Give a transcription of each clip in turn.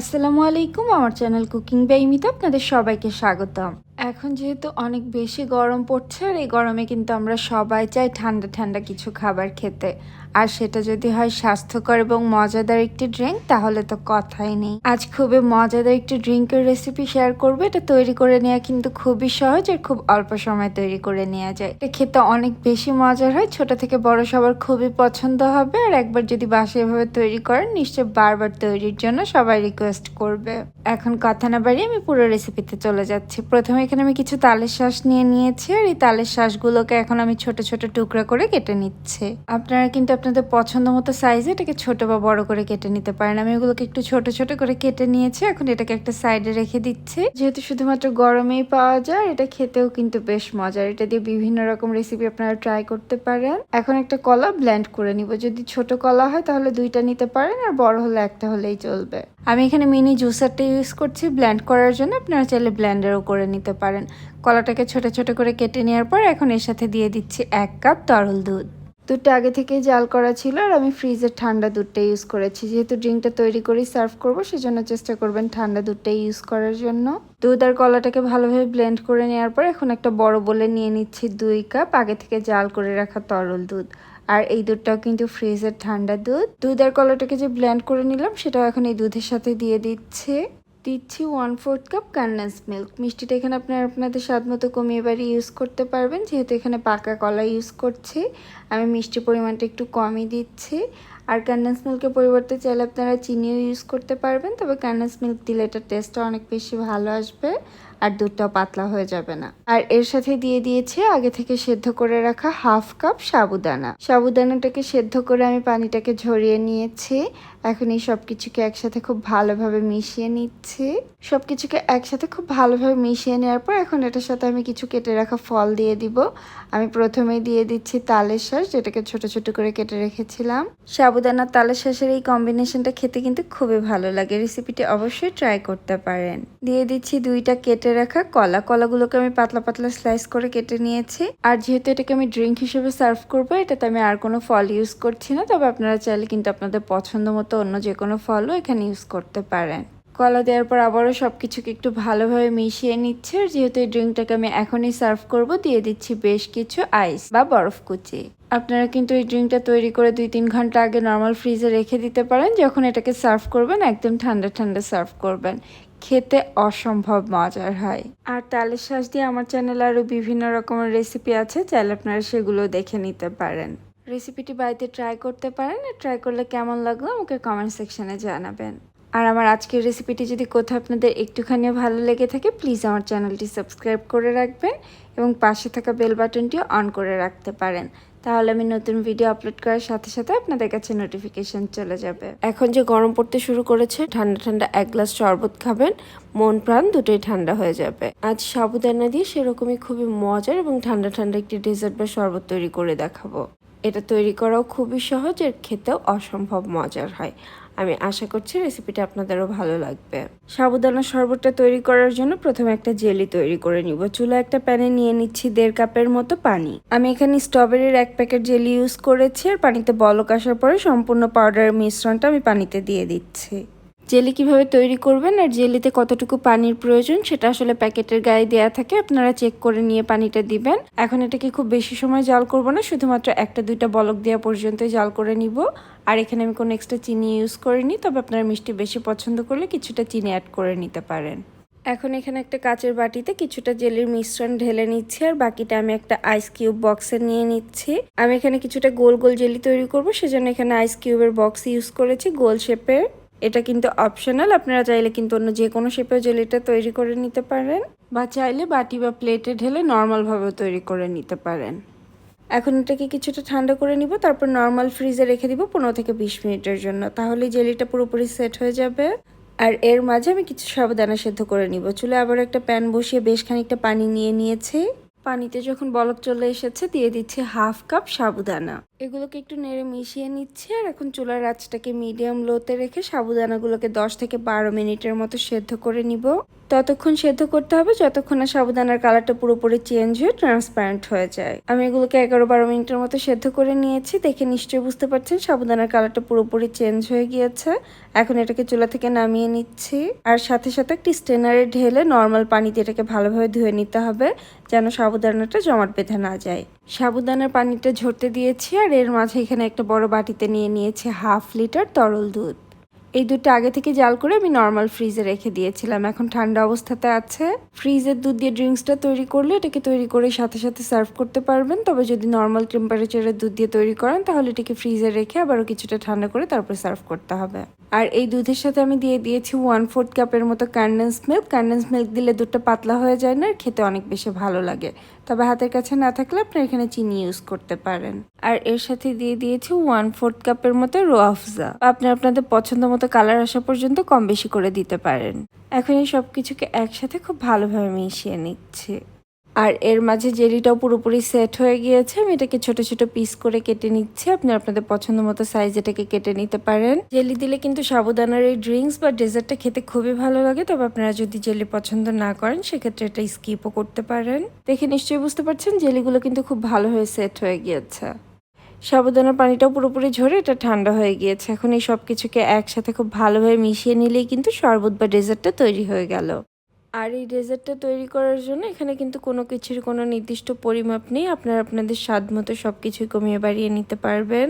আসসালামু আলাইকুম, আমার চ্যানেল কুকিং বাইমিতে আপনাদের সবাইকে স্বাগতম। এখন যেহেতু অনেক বেশি গরম পড়ছে, আর এই গরমে কিন্তু আমরা সবাই চাই ঠান্ডা ঠান্ডা কিছু খাবার খেতে। আর সেটা যদি হয় স্বাস্থ্যকর এবং মজাদার একটি ড্রিঙ্ক, তাহলে তো কথাই নেই। আজ খুবই মজাদার একটি ড্রিঙ্কের রেসিপি শেয়ার করব। এটা তৈরি করে নেওয়া কিন্তু খুবই সহজ আর খুব অল্প সময় তৈরি করে নেওয়া যায়। এটা খেতে অনেক বেশি মজার হয়, ছোট থেকে বড় সবার খুবই পছন্দ হবে। আর একবার যদি বাসায় এভাবে তৈরি করেন নিশ্চয় বারবার তৈরির জন্য সবাই রিকোয়েস্ট করবে। এখন কথা না বাড়িয়ে আমি পুরো রেসিপিতে চলে যাচ্ছি। প্রথমে এখানে আমি কিছু তালের শ্বাস নিয়ে নিয়েছি, আর এই তালের শ্বাসগুলোকে এখন আমি ছোট ছোট টুকরা করে কেটে নিচ্ছি। আপনারা কিন্তু আপনাদের পছন্দ মতো সাইজে এটাকে ছোট বা বড় করে কেটে নিতে পারেন। আমি এগুলোকে একটু ছোট ছোট করে কেটে নিয়েছি। এখন এটাকে একটা সাইডে রেখে দিচ্ছি। যেহেতু শুধুমাত্র গরমেই পাওয়া যায়, এটা খেতেও কিন্তু বেশ মজার। এটা দিয়ে বিভিন্ন রকম রেসিপি আপনারা ট্রাই করতে পারেন। এখন একটা কলা ব্ল্যান্ড করে নিব। যদি ছোট কলা হয়, তাহলে দুইটা নিতে পারেন আর বড় হলে একটা হলেই চলবে। আমি এখানে মিনি জুসারটা ইউজ করছি। ব্ল্যান্ড করার জন্য আপনারা চাইলে ব্লেন্ডারও করে নিতে পারেন। কলাটাকে ছোট ছোট করে কেটে নেওয়ার পর এখন এর সাথে দিয়ে দিচ্ছি এক কাপ তরল দুধ। দুধটা আগে থেকেই জাল করা ছিল আর আমি ফ্রিজের ঠান্ডা দুধটা ইউজ করেছি। যেহেতু ড্রিঙ্কটা তৈরি করেই সার্ভ করব, সেজন্য চেষ্টা করবেন ঠান্ডা দুধটা ইউজ করার জন্য। দুধ আর কলাটাকে ভালোভাবে ব্লেন্ড করে নেওয়ার পর এখন একটা বড় বলে নিয়ে নিচ্ছি দুই কাপ আগে থেকে জাল করে রাখা তরল দুধ। আর এই দুধটাও কিন্তু ফ্রিজের ঠান্ডা দুধ। দুধ আর কলাটাকে যে ব্লেন্ড করে নিলাম, সেটাও এখন এই দুধের সাথে দিয়ে দিচ্ছে। দিচ্ছি one fourth cup condense milk মিষ্টিটা এখানে আপনারা আপনাদের স্বাদ মতো কমিয়ে বাড়ি ইউজ করতে পারবেন। যেহেতু এখানে পাকা কলা ইউজ করছি, আমি মিষ্টি পরিমাণটা একটু কমই দিচ্ছি। আর কন্ডেন্স মিল্কের পরিবর্তে চাইলে আপনারা চিনিও ইউজ করতে পারবেন, তবে কন্ডেন্স মিল্ক দিলে এটার টেস্টটা অনেক বেশি ভালো আসবে আর দুধটাও পাতলা হয়ে যাবে না। আর এর সাথে দিয়ে দিয়েছি আগে থেকে সেদ্ধ করে রাখা হাফ কাপ সাবুদানা। সাবুদানাটাকে সেদ্ধ করে আমি পানিটাকে ঝরিয়ে নিয়েছি। এখন এই সব কিছুকে একসাথে খুব ভালোভাবে মিশিয়ে নিচ্ছি। সব কিছুকে একসাথে খুব ভালোভাবে মিশিয়ে নেওয়ার পর এখন এটার সাথে আমি কিছু কেটে রাখা ফল দিয়ে দিব। আমি প্রথমেই দিয়ে দিচ্ছি তালের শাঁস, যেটাকে ছোট ছোট করে কেটে রেখেছিলাম। সাবুদানা তালের শাঁসের এই কম্বিনেশনটা খেতে কিন্তু খুবই ভালো লাগে। রেসিপিটি অবশ্যই ট্রাই করতে পারেন। দিয়ে দিচ্ছি দুইটা কেটে রাখা কলা। কলাগুলোকে আমি পাতলা পাতলা স্লাইস করে কেটে নিয়েছি। আর যেহেতু এটাকে আমি ড্রিঙ্ক হিসেবে সার্ভ করব, এটাতে আমি আর কোনো ফল ইউজ করছি না। তবে আপনারা চাইলে কিন্তু আপনাদের পছন্দ মতো অন্য যে কোনো ফলও এখানে ইউজ করতে পারেন। কলা দেওয়ার পর আবারও সব কিছুকে একটু ভালোভাবে মিশিয়ে নিচ্ছে। যেহেতু এই ড্রিঙ্কটাকে আমি এখনই সার্ভ করব, দিয়ে দিচ্ছি বেশ কিছু আইস বা বরফ কুচি। আপনারা কিন্তু এই ড্রিঙ্কটা তৈরি করে দুই তিন ঘণ্টা আগে নর্মাল ফ্রিজে রেখে দিতে পারেন। যখন এটাকে সার্ভ করবেন, একদম ঠান্ডা ঠান্ডা সার্ভ করবেন। খেতে অসম্ভব মজার হয়। আর তালের শ্বাস দিয়ে আমার চ্যানেলে আরও বিভিন্ন রকমের রেসিপি আছে। চাইলে আপনারা সেগুলো দেখে নিতে পারেন। রেসিপিটি বাড়িতে ট্রাই করতে পারেন আর ট্রাই করলে কেমন লাগল আমাকে কমেন্ট সেকশানে জানাবেন। আর আমার আজকের রেসিপিটি যদি কোথাও আপনাদের একটুখানিও ভালো লেগে থাকে প্লিজ আমার চ্যানেলটি সাবস্ক্রাইব করে রাখবেন এবং পাশে থাকা বেল বাটনটিও অন করে রাখতে পারেন। তাহলে আমি নতুন ভিডিও আপলোড করার সাথে সাথে আপনাদের কাছে নোটিফিকেশন চলে যাবে। এখন যে গরম পড়তে শুরু করেছে, ঠান্ডা ঠান্ডা এক গ্লাস শরবত খাবেন, মন প্রাণ দুটোই ঠান্ডা হয়ে যাবে। আজ সাবুদানা দিয়ে সেরকমই খুবই মজার এবং ঠান্ডা ঠান্ডা একটি ডেজার্ট বা শরবত তৈরি করে দেখাবো। এটা তৈরি করাও খুবই সহজ আর খেতেও অসম্ভব মজার হয়। আমি আশা করছি রেসিপিটা আপনাদেরও ভালো লাগবে। সাবুদানা শরবতটা তৈরি করার জন্য প্রথমে একটা জেলি তৈরি করে নিব। চুলা একটা প্যানে নিয়ে নিচ্ছি দেড় কাপের মতো পানি। আমি এখানে স্ট্রবেরির এক প্যাকেট জেলি ইউজ করেছি, আর পানিতে বলক আসার পরে সম্পূর্ণ পাউডারের মিশ্রণটা আমি পানিতে দিয়ে দিচ্ছি। জেলি কীভাবে তৈরি করবেন আর জেলিতে কতটুকু পানির প্রয়োজন সেটা আসলে প্যাকেটের গায়ে দেওয়া থাকে, আপনারা চেক করে নিয়ে পানিটা দিবেন। এখন এটাকে খুব বেশি সময় জাল করব না, শুধুমাত্র একটা দুইটা বলক দেওয়া পর্যন্ত জাল করে নিব। আর এখানে আমি কোনো এক্সট্রা চিনি ইউজ করিনি, তবে আপনারা মিষ্টি বেশি পছন্দ করলে কিছুটা চিনি অ্যাড করে নিতে পারেন। এখন এখানে একটা কাচের বাটিতে কিছুটা জেলির মিশ্রণ ঢেলে নিচ্ছি, আর বাকিটা আমি একটা আইস কিউব বক্সে নিয়ে নিচ্ছি। আমি এখানে কিছুটা গোল গোল জেলি তৈরি করব, সেজন্য এখানে আইস কিউবের বক্স ইউজ করেছি, গোল শেপের এটা কিন্তু অপশনাল আপনারা চাইলে কিন্তু অন্য যে কোনো শেপের জেলিটা তৈরি করে নিতে পারেন বা চাইলে বাটি বা প্লেটে ঢেলে নর্মালভাবেও তৈরি করে নিতে পারেন। এখন এটাকে কিছুটা ঠান্ডা করে নিব, তারপর নর্মাল ফ্রিজে রেখে দিব পনেরো থেকে বিশ মিনিটের জন্য। তাহলে জেলিটা পুরোপুরি সেট হয়ে যাবে। আর এর মাঝে আমি কিছু সাবধানা সেদ্ধ করে নিব। চুলে আবার একটা প্যান বসিয়ে বেশ খানিকটা পানি নিয়ে নিয়েছি। পানিতে যখন বলক চলে এসেছে, দিয়ে দিচ্ছে হাফ কাপ সাবুদানা। এগুলোকে একটু নেড়ে মিশিয়ে নিচ্ছে আর এখন চুলার আঁচটাকে মিডিয়াম লোতে রেখে সাবুদানাগুলোকে দশ থেকে বারো মিনিটের মতো সেদ্ধ করে নিব। ততক্ষণ সেদ্ধ করতে হবে যতক্ষণ না সাবুদানার কালারটা পুরোপুরি চেঞ্জ হয়ে ট্রান্সপারেন্ট হয়ে যায়। আমি এগুলোকে এগারো বারো মিনিটের মতো সেদ্ধ করে নিয়েছি। দেখে নিশ্চয়ই বুঝতে পারছেন সাবুদানার কালারটা পুরোপুরি চেঞ্জ হয়ে গিয়েছে। এখন এটাকে চুলা থেকে নামিয়ে নিচ্ছি। আর সাথে সাথে একটি স্টেনারে ঢেলে নর্মাল পানিতে এটাকে ভালোভাবে ধুয়ে নিতে হবে যেন সাবুদানাটা জমাট বেঁধে না যায়। সাবুদানার পানিটা ঝরতে দিয়েছি আর এর মাঝে এখানে একটা বড় বাটিতে নিয়ে নিয়েছি হাফ লিটার তরল দুধ। এই দুধটা আগে থেকে জাল করে আমি নর্মাল ফ্রিজে রেখে দিয়েছিলাম। এখন ঠান্ডা অবস্থাতে আছে। ফ্রিজের দুধ দিয়ে ড্রিঙ্কসটা তৈরি করলে এটাকে তৈরি করে সাথে সাথে সার্ভ করতে পারবেন। তবে যদি নর্মাল টেম্পারেচারের দুধ দিয়ে তৈরি করেন, তাহলে এটাকে ফ্রিজে রেখে আবারও কিছুটা ঠান্ডা করে তারপর সার্ভ করতে হবে। আর এই দুধের সাথে আমি দিয়ে দিয়েছি ওয়ান ফোর্থ কাপের মতো কন্ডেন্স মিল্ক কন্ডেন্স মিল্ক দিলে দুধটা পাতলা হয়ে যায় না, আর খেতে অনেক বেশি ভালো লাগে। তবে হাতের কাছে না থাকলে আপনি এখানে চিনি ইউজ করতে পারেন। আর এর সাথে দিয়ে দিয়েছি ওয়ান ফোর্থ কাপের মতো রোয়াফজা আপনি আপনাদের পছন্দ মতো কালার আসা পর্যন্ত কম বেশি করে দিতে পারেন। এখন এই সব কিছুকে একসাথে খুব ভালোভাবে মিশিয়ে নিচ্ছে। আর এর মাঝে জেলিটাও পুরোপুরি সেট হয়ে গিয়েছে। আমি এটাকে ছোট ছোট পিস করে কেটে নিচ্ছি। আপনি আপনাদের পছন্দ মতো সাইজ এটাকে কেটে নিতে পারেন। জেলি দিলে কিন্তু সাবুদানার এই ড্রিঙ্কস বা ডেজার্টটা খেতে খুবই ভালো লাগে। তবে আপনারা যদি জেলি পছন্দ না করেন, সেক্ষেত্রে এটা স্কিপও করতে পারেন। দেখে নিশ্চয়ই বুঝতে পারছেন, জেলিগুলো কিন্তু খুব ভালোভাবে সেট হয়ে গিয়েছে। সাবুদানার পানিটাও পুরোপুরি ঝরে এটা ঠান্ডা হয়ে গিয়েছে। এখন এই সব কিছুকে একসাথে খুব ভালোভাবে মিশিয়ে নিলেই কিন্তু শরবত বা ডেজার্টটা তৈরি হয়ে গেল। আর এই ডেজার্টটা তৈরি করার জন্য এখানে কিন্তু কোনো কিছুর কোনো নির্দিষ্ট পরিমাপ নেই। আপনারা আপনাদের স্বাদ মতো সব কিছুই কমিয়ে বাড়িয়ে নিতে পারবেন।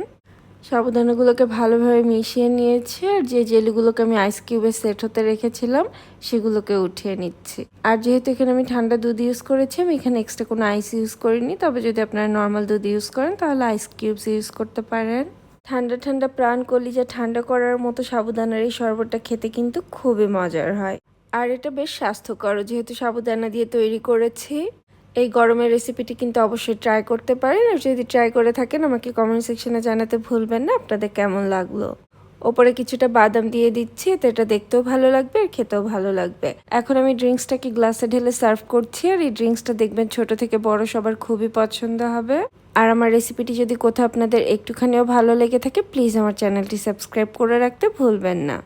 সাবুদানাগুলোকে ভালোভাবে মিশিয়ে নিয়েছি আর যে জেলিগুলোকে আমি আইস কিউবে সেট হতে রেখেছিলাম, সেগুলোকে উঠিয়ে নিচ্ছি। আর যেহেতু এখানে আমি ঠান্ডা দুধ ইউজ করেছি, আমি এখানে এক্সট্রা কোনো আইস ইউজ করিনি। তবে যদি আপনারা নর্মাল দুধ ইউজ করেন, তাহলে আইস কিউবস ইউজ করতে পারেন। ঠান্ডা ঠান্ডা প্রাণ কলিজা ঠান্ডা করার মতো সাবুদানার এই শরবতটা খেতে কিন্তু খুবই মজার হয়। আর এটা বেশ স্বাস্থ্যকর যেহেতু সাবুদানা দিয়ে তৈরি করেছি। এই গরমের রেসিপিটি কিন্তু অবশ্যই ট্রাই করতে পারেন। আর যদি ট্রাই করে থাকেন, আমাকে কমেন্ট সেকশনে জানাতে ভুলবেন না। আপনাদের কেমন লাগল? ওপরে কিছুটা বাদাম দিয়ে দিচ্ছি, এতে এটা দেখতেও ভালো লাগবে আর খেতেও ভালো লাগবে। এখন আমি ড্রিঙ্কসটাকে গ্লাসে ঢেলে সার্ভ করছি। আর এই ড্রিঙ্কসটা দেখবেন ছোট থেকে বড় সবার খুবই পছন্দ হবে। আর আমার রেসিপিটি যদি কোথাও আপনাদের একটুখানিও ভালো লেগে থাকে প্লিজ আমার চ্যানেলটি সাবস্ক্রাইব করে রাখতে ভুলবেন না।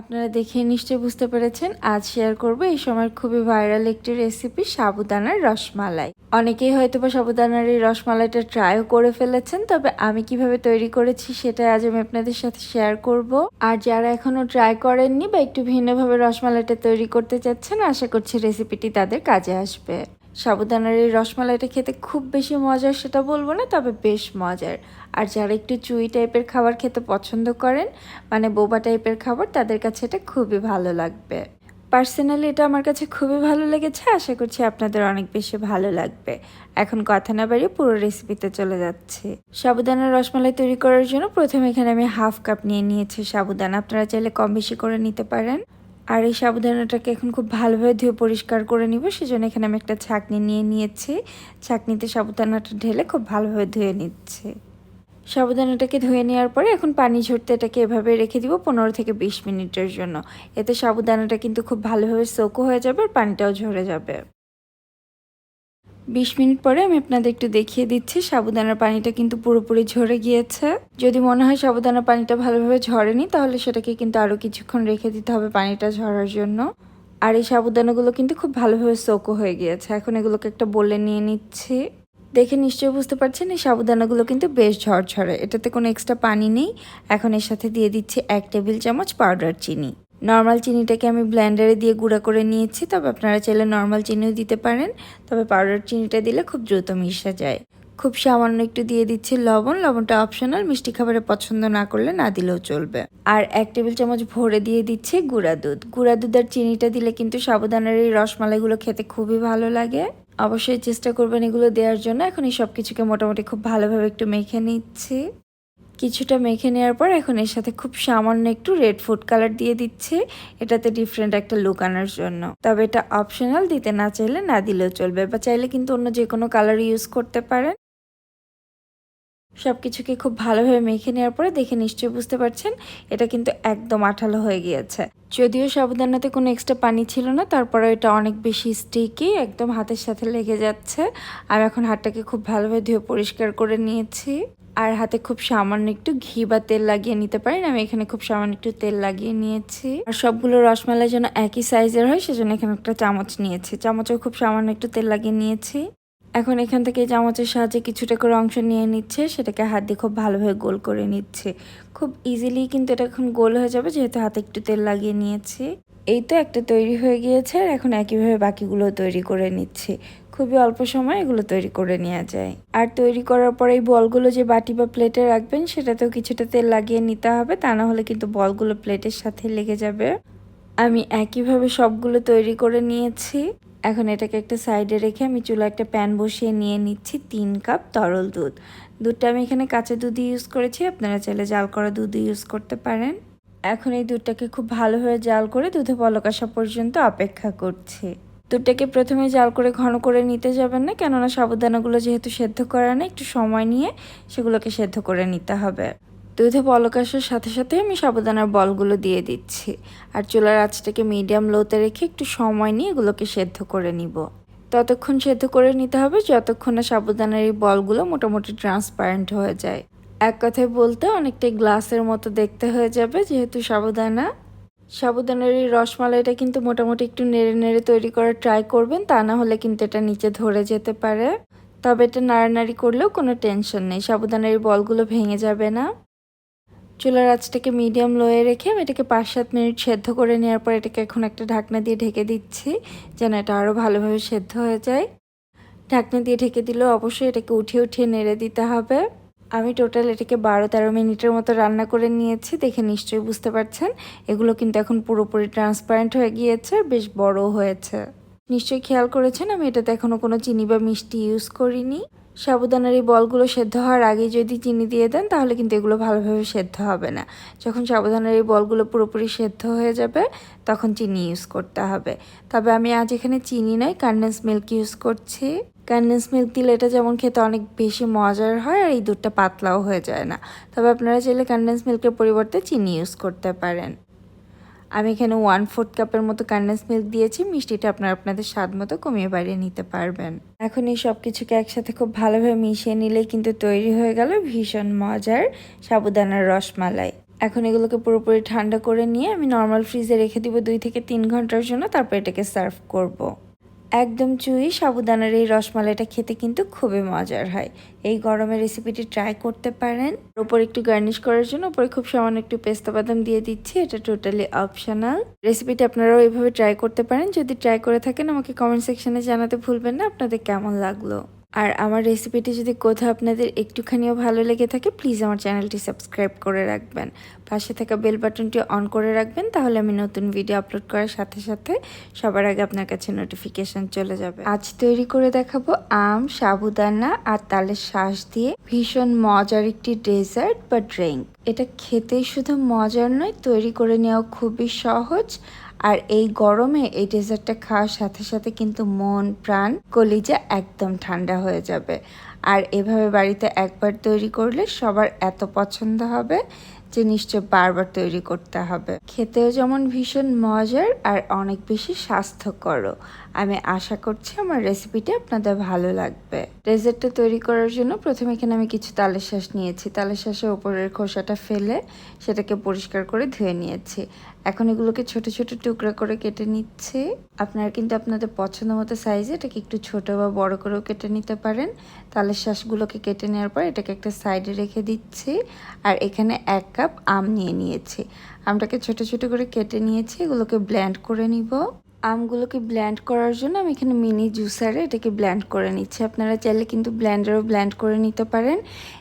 আপনারা দেখে নিশ্চয়ই বুঝতে পেরেছেন, আজ শেয়ার করব এই সময়ের খুবই ভাইরাল একটি রেসিপি সাবুদানার রসমালাই। অনেকেই হয়তো বা সাবুদানার এই রসমালাইটা ট্রাইও করে ফেলেছেন, তবে আমি কীভাবে তৈরি করেছি সেটা আজ আমি আপনাদের সাথে শেয়ার করব। আর যারা এখনও ট্রাই করেননি বা একটু ভিন্নভাবে রসমালাইটা তৈরি করতে চাচ্ছেন, আশা করছি রেসিপিটি তাদের কাজে আসবে। সাবুদানার এই রসমালাইটা খেতে খুব বেশি মজার সেটা বলব না, তবে বেশ মজার। আর যারা একটু চুই টাইপের খাবার খেতে পছন্দ করেন মানে বোবা টাইপের খাবার, তাদের কাছে এটা খুবই ভালো লাগবে। পার্সোনালি এটা আমার কাছে খুবই ভালো লেগেছে, আশা করছি আপনাদের অনেক বেশি ভালো লাগবে। এখন কথা না বাড়িয়ে পুরো রেসিপিতে চলে যাচ্ছে। সাবুদানার রসমালাই তৈরি করার জন্য প্রথমে এখানে আমি হাফ কাপ নিয়ে নিয়েছি সাবুদানা। আপনারা চাইলে কম বেশি করে নিতে পারেন। আর এই সাবুদানাটাকে এখন খুব ভালোভাবে ধুয়ে পরিষ্কার করে নিব, সেজন্য এখানে আমি একটা ছাকনি নিয়ে নিয়েছি। ছাকনিতে সাবুদানাটা ঢেলে খুব ভালোভাবে ধুয়ে নিচ্ছে। সাবুদানাটাকে ধুয়ে নেওয়ার পরে এখন পানি ঝরতে এটাকে এভাবে রেখে দিব পনেরো থেকে বিশ মিনিটের জন্য। এতে সাবুদানাটা কিন্তু খুব ভালোভাবে সোকো হয়ে যাবে আর পানিটাও ঝরে যাবে। বিশ মিনিট পরে আমি আপনাদের একটু দেখিয়ে দিচ্ছি। সাবুদানার পানিটা কিন্তু পুরোপুরি ঝরে গিয়েছে। যদি মনে হয় সাবুদানার পানিটা ভালোভাবে ঝরেনি, তাহলে সেটাকে কিন্তু আরও কিছুক্ষণ রেখে দিতে হবে পানিটা ঝরার জন্য। আর এই সাবুদানাগুলো কিন্তু খুব ভালোভাবে সোকো হয়ে গিয়েছে। এখন এগুলোকে একটা বলে নিয়ে নিচ্ছি। দেখে নিশ্চয়ই বুঝতে পারছেন, এই সাবুদানাগুলো কিন্তু বেশ ঝরঝরে। এটাতে কোনো এক্সট্রা পানি নেই। এখন এর সাথে দিয়ে দিচ্ছি এক টেবিল চামচ পাউডার চিনি। নর্মাল চিনিটাকে আমি ব্লেন্ডারে দিয়ে গুঁড়া করে নিয়েছি। তবে আপনারা চাইলে নর্মাল চিনিও দিতে পারেন। তবে পাউডার চিনিটা দিলে খুব দ্রুত মিশে যায়। খুব সামান্য একটু দিয়ে দিচ্ছি লবণ। লবণটা অপশনাল মিষ্টি খাবারে পছন্দ না করলে না দিলেও চলবে। আর এক টেবিল চামচ ভরে দিয়ে দিচ্ছে গুঁড়া দুধ। গুঁড়া দুধ আর চিনিটা দিলে কিন্তু সাবুদানার এই রসমালাইগুলো খেতে খুবই ভালো লাগে। অবশ্যই চেষ্টা করবেন এগুলো দেওয়ার জন্য। এখন এই সব কিছুকে মোটামুটি খুব ভালোভাবে একটু মেখে নিচ্ছি। কিছুটা মেখে নেওয়ার পর এখন এর সাথে খুব সামান্য একটু রেড ফুড কালার দিয়ে দিচ্ছে। এটাতে ডিফারেন্ট একটা লুক আনার জন্য। তবে এটা অপশনাল দিতে না চাইলে না দিলেও চলবে বা চাইলে কিন্তু অন্য যে কোনো কালার ইউজ করতে পারেন। সব কিছুকে খুব ভালোভাবে মেখে নেওয়ার পরে দেখে নিশ্চয়ই বুঝতে পারছেন, এটা কিন্তু একদম আঠালো হয়ে গিয়েছে। যদিও সাবধানতে কোনো এক্সট্রা পানি ছিল না তারপরে এটা অনেক বেশি স্টিকি একদম হাতের সাথে লেগে যাচ্ছে। আমি এখন হাতটাকে খুব ভালোভাবে ধুয়ে পরিষ্কার করে নিয়েছি। আর হাতে খুব সামান্য একটু ঘি বা তেল লাগিয়ে নিতে পারেন। আমি এখানে খুব সামান্য একটু তেল লাগিয়ে নিয়েছি। আর সবগুলো রসমালাই যেন একই সাইজের হয়, সেজন্য এখানে একটা চামচ নিয়েছি। চামচেও খুব সামান্য একটু তেল লাগিয়ে নিয়েছি। এখন এখান থেকে চামচের সাহায্যে কিছুটা করে অংশ নিয়ে নিচ্ছে। সেটাকে হাত দিয়ে খুব ভালোভাবে গোল করে নিচ্ছে। খুব ইজিলি কিন্তু এটা এখন গোল হয়ে যাবে, যেহেতু হাতে একটু তেল লাগিয়ে নিয়েছি। এই তো একটা তৈরি হয়ে গিয়েছে, আর এখন একইভাবে বাকিগুলো তৈরি করে নিচ্ছি। খুবই অল্প সময় এগুলো তৈরি করে নেওয়া যায়। আর তৈরি করার পরে এই বলগুলো যে বাটি বা প্লেটে রাখবেন, সেটাতেও কিছুটা তেল লাগিয়ে নিতে হবে, তা না হলে কিন্তু বলগুলো প্লেটের সাথে লেগে যাবে। আমি একইভাবে সবগুলো তৈরি করে নিয়েছি। এখন এটাকে একটা সাইডে রেখে আমি চুলা একটা প্যান বসিয়ে নিয়ে নিচ্ছি তিন কাপ তরল দুধ। দুধটা আমি এখানে কাঁচা দুধ ইউজ করেছি, আপনারা চাইলে জাল করা দুধ ইউজ করতে পারেন। এখন এই দুধটাকে খুব ভালোভাবে জাল করে দুধে পলক আসা পর্যন্ত অপেক্ষা করছি। দুধটাকে প্রথমে জাল করে ঘন করে নিতে যাবেন না, কেননা সাবুদানাগুলো যেহেতু সেদ্ধ করা না একটু সময় নিয়ে সেগুলোকে সেদ্ধ করে নিতে হবে। দুধে পলক আসার সাথে সাথে আমি সাবুদানার বলগুলো দিয়ে দিচ্ছি। আর চুলার আঁচটাকে মিডিয়াম লোতে রেখে একটু সময় নিয়ে এগুলোকে সেদ্ধ করে নিব। ততক্ষণ সেদ্ধ করে নিতে হবে, যতক্ষণ না সাবুদানার এই বলগুলো মোটামুটি ট্রান্সপারেন্ট হয়ে যায়। এক কথায় বলতে অনেকটাই গ্লাসের মতো দেখতে হয়ে যাবে, যেহেতু সাবুদানা সাবুদানার এই রসমালাইটা কিন্তু মোটামুটি একটু নেড়ে নেড়ে তৈরি করার ট্রাই করবেন, তা না হলে কিন্তু এটা নিচে ধরে যেতে পারে। তবে এটা নাড়ানাড়ি করলেও কোনো টেনশন নেই সাবুদানার বলগুলো ভেঙে যাবে না। চুলার আঁচটাকে মিডিয়াম লোয়ে রেখে আমি এটাকে পাঁচ সাত মিনিট সেদ্ধ করে নেওয়ার পর এটাকে এখন একটা ঢাকনা দিয়ে ঢেকে দিচ্ছি, যেন এটা আরও ভালোভাবে সেদ্ধ হয়ে যায়। ঢাকনা দিয়ে ঢেকে দিলেও অবশ্যই এটাকে উঠিয়ে উঠিয়ে নেড়ে দিতে হবে। আমি টোটাল এটাকে বারো তেরো মিনিটের মতো রান্না করে নিয়েছি, দেখে নিশ্চয়ই বুঝতে পারছেন। এগুলো কিন্তু এখন পুরোপুরি ট্রান্সপারেন্ট হয়ে গিয়েছে আর বেশ বড় হয়েছে। নিশ্চয়ই খেয়াল করেছেন, আমি এটাতে এখনও কোনো চিনি বা মিষ্টি ইউজ করিনি। সাবুদানার এই বলগুলো সেদ্ধ হওয়ার আগে যদি চিনি দিয়ে দেন, তাহলে কিন্তু এগুলো ভালোভাবে সেদ্ধ হবে না। যখন সাবুদানার এই বলগুলো পুরোপুরি সেদ্ধ হয়ে যাবে, তখন চিনি ইউজ করতে হবে। তবে আমি আজ এখানে চিনি নয় কন্ডেন্স মিল্ক ইউজ করছি। কন্ডেন্স মিল্ক দিলে এটা যেমন খেতে অনেক বেশি মজার হয় আর এই দুধটা পাতলাও হয়ে যায় না। তবে আপনারা চাইলে কন্ডেন্স মিল্কের পরিবর্তে চিনি ইউজ করতে পারেন। আমি এখানে ওয়ান ফোর্থ কাপের মতো কন্ডেন্স মিল্ক দিয়েছি, মিষ্টিটা আপনারা আপনাদের স্বাদ মতো কমিয়ে বাড়িয়ে নিতে পারবেন। এখন এই সব কিছুকে একসাথে খুব ভালোভাবে মিশিয়ে নিলে কিন্তু তৈরি হয়ে গেল ভীষণ মজার সাবুদানার রসমালাই। এখন এগুলোকে পুরোপুরি ঠান্ডা করে নিয়ে আমি নর্মাল ফ্রিজে রেখে দিব দুই থেকে তিন ঘণ্টার জন্য, তারপর এটাকে সার্ভ করব। একদম চুই সাবুদানার এই রসমালাইটা খেতে কিন্তু খুবই মজার হয়। এই গরমের রেসিপিটি ট্রাই করতে পারেন। ওপর একটু গার্নিশ করার জন্য ওপরে খুব সামান্য একটু পেস্তা বাদাম দিয়ে দিচ্ছি, এটা টোটালি অপশনাল রেসিপিটি আপনারাও এইভাবে ট্রাই করতে পারেন। যদি ট্রাই করে থাকেন, আমাকে কমেন্ট সেকশনে জানাতে ভুলবেন না। আপনাদের কেমন লাগল? আর আমার রেসিপিটি যদি কোথাও আপনাদের একটুখানিও ভালো লেগে থাকে প্লিজ আমার চ্যানেলটি সাবস্ক্রাইব করে রাখবেন। পাশে থাকা বেল বাটনটি অন করে রাখবেন, তাহলে আমি নতুন ভিডিও আপলোড করার সাথে সাথে সবার আগে আপনার কাছে নোটিফিকেশন চলে যাবে। আজ তৈরি করে দেখাবো আম, সাবুদানা আর তালের শ্বাস দিয়ে ভীষণ মজার একটি ডেজার্ট বা ড্রিঙ্ক এটা খেতেই শুধু মজার নয়, তৈরি করে নেওয়া খুবই সহজ আর এই গরমে এই ডেজার্টটা খাওয়ার সাথে সাথে কিন্তু মন, প্রাণ, কলিজা একদম ঠান্ডা হয়ে যাবে। আর এভাবে বাড়িতে একবার তৈরি করলে সবার এত পছন্দ হবে যে নিশ্চয় বারবার তৈরি করতে হবে। খেতেও যেমন ভীষণ মজার আর অনেক বেশি স্বাস্থ্যকরও। আমি আশা করছি আমার রেসিপিটি আপনাদের ভালো লাগবে। ডেজার্টটা তৈরি করার জন্য প্রথমে এখানে আমি কিছু তালের শ্বাস নিয়েছি। তালের শ্বাসের উপরের খোসাটা ফেলে সেটাকে পরিষ্কার করে ধুয়ে নিয়েছি। এখন এগুলোকে ছোট ছোট টুকরা করে কেটে নিচ্ছে। আপনারা কিন্তু আপনাদের পছন্দ মতো সাইজে এটাকে একটু ছোট বা বড় করেও কেটে নিতে পারেন। তালের শ্বাসগুলোকে কেটে নেওয়ার পর এটাকে একটা সাইডে রেখে দিচ্ছি। আর এখানে এক কাপ আম নিয়ে নিয়েছি। আমটাকে ছোট ছোট করে কেটে নিয়েছি। এগুলোকে ব্ল্যান্ড করে নিব। আমগুলোকে ব্ল্যান্ড করার জন্য আমি এখানে মিনি জুসারে এটাকে ব্ল্যান্ড করে নিচ্ছি। আপনারা চাইলে কিন্তু ব্ল্যান্ডারও ব্ল্যান্ড করে নিতে পারেন।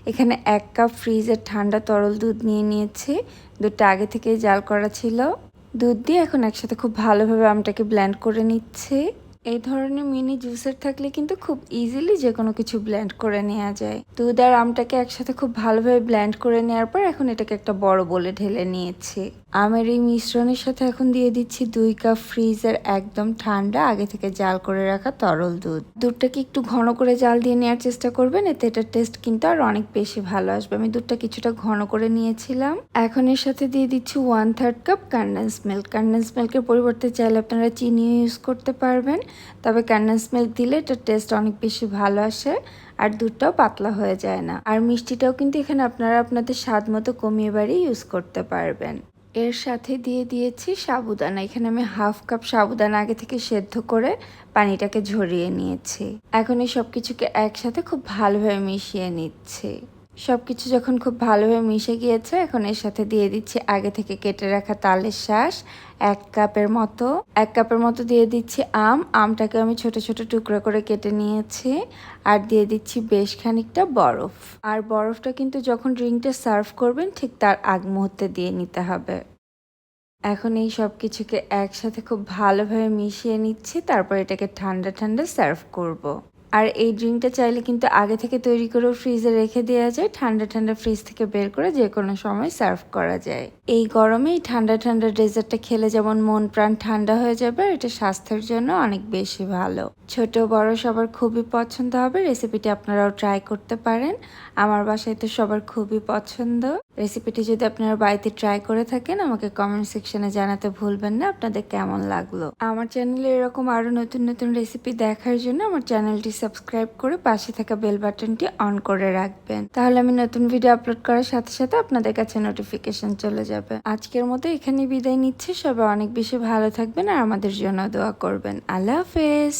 এখানে এক কাপ ফ্রিজের ঠান্ডা তরল দুধ নিয়ে নিয়েছি। দুধটা আগে থেকে জাল করা ছিল। দুধ দিয়ে এখন একসাথে খুব ভালোভাবে আমটাকে ব্ল্যান্ড করে নিচ্ছি। এই ধরনের মিনি জুসার থাকলে কিন্তু খুব ইজিলি যে কোনো কিছু ব্ল্যান্ড করে নেওয়া যায়। দুধ আর আমটাকে একসাথে খুব ভালোভাবে ব্ল্যান্ড করে নেওয়ার পর এখন এটাকে একটা বড় বলে ঢেলে নিয়েছি। আমের এই মিশ্রণের সাথে এখন দিয়ে দিচ্ছি দুই কাপ ফ্রিজের একদম ঠান্ডা, আগে থেকে জাল করে রাখা তরল দুধ। দুধটাকে একটু ঘন করে জাল দিয়ে নেওয়ার চেষ্টা করবেন, এতে এটার টেস্ট কিন্তু আর অনেক বেশি ভালো আসবে। আমি দুধটা কিছুটা ঘন করে নিয়েছিলাম। এখন এর সাথে দিয়ে দিচ্ছি one third cup condense milk condense মিল্কের পরিবর্তে চাইলে আপনারা চিনিও ইউজ করতে পারবেন। তবে কন্ডেন্স মিল্ক দিলে এটার টেস্ট অনেক বেশি ভালো আসে আর দুধটাও পাতলা হয়ে যায় না। আর মিষ্টিটাও কিন্তু এখানে আপনারা আপনাদের স্বাদ মতো কমিয়ে বাড়িয়ে ইউজ করতে পারবেন। এর সাথে দিয়ে দিয়েছি সাবুদানা। এখানে আমি হাফ কাপ সাবুদানা আগে থেকে সেদ্ধ করে পানিটাকে ঝরিয়ে নিয়েছি। এখন এই সব কিছুকে একসাথে খুব ভালোভাবে মিশিয়ে নিচ্ছি। সব কিছু যখন খুব ভালোভাবে মিশে গিয়েছে, এখন এর সাথে দিয়ে দিচ্ছি আগে থেকে কেটে রাখা তালের শ্বাস এক কাপের মতো। এক কাপের মতো দিয়ে দিচ্ছি আম। আমটাকে আমি ছোট ছোট টুকরো করে কেটে নিয়েছি। আর দিয়ে দিচ্ছি বেশ খানিকটা বরফ। আর বরফটা কিন্তু যখন ড্রিঙ্কটা সার্ভ করবেন, ঠিক তার আগ মুহূর্তে দিয়ে নিতে হবে। এখন এই সব কিছুকে একসাথে খুব ভালোভাবে মিশিয়ে নিচ্ছি। তারপর এটাকে ঠান্ডা ঠান্ডা সার্ভ করব। আর এই ড্রিঙ্কটা চাইলে কিন্তু আগে থেকে তৈরি করেও ফ্রিজে রেখে দেওয়া যায়, ঠান্ডা ঠান্ডা ফ্রিজ থেকে বের করে যে কোনো সময় সার্ভ করা যায়। এই গরমে এই ঠান্ডা ঠান্ডা ডেজার্টটা খেলে যেমন মন প্রাণ ঠান্ডা হয়ে যাবে এটা স্বাস্থ্যের জন্য অনেক বেশি ভালো। ছোট, বড় সবার খুবই পছন্দ হবে রেসিপিটি আপনারাও ট্রাই করতে পারেন। আমার বাসায় তো সবার খুবই পছন্দ। রেসিপিটি যদি আপনারা বাড়িতে ট্রাই করে থাকেন, আমাকে কমেন্ট সেকশনে জানাতে ভুলবেন না। আপনাদের কেমন লাগল? আমার চ্যানেলে এরকম আরও নতুন নতুন রেসিপি দেখার জন্য আমার চ্যানেলটি সাবস্ক্রাইব করে পাশে থাকা বেল বাটনটি অন করে রাখবেন। তাহলে আমি নতুন ভিডিও আপলোড করার সাথে সাথে আপনাদের কাছে নোটিফিকেশন চলে যাবে। আজকের মতো এখানে বিদায় নিচ্ছে। সবাই অনেক বেশি ভালো থাকবেন আর আমাদের জন্য দোয়া করবেন। আল্লাহ হাফেজ।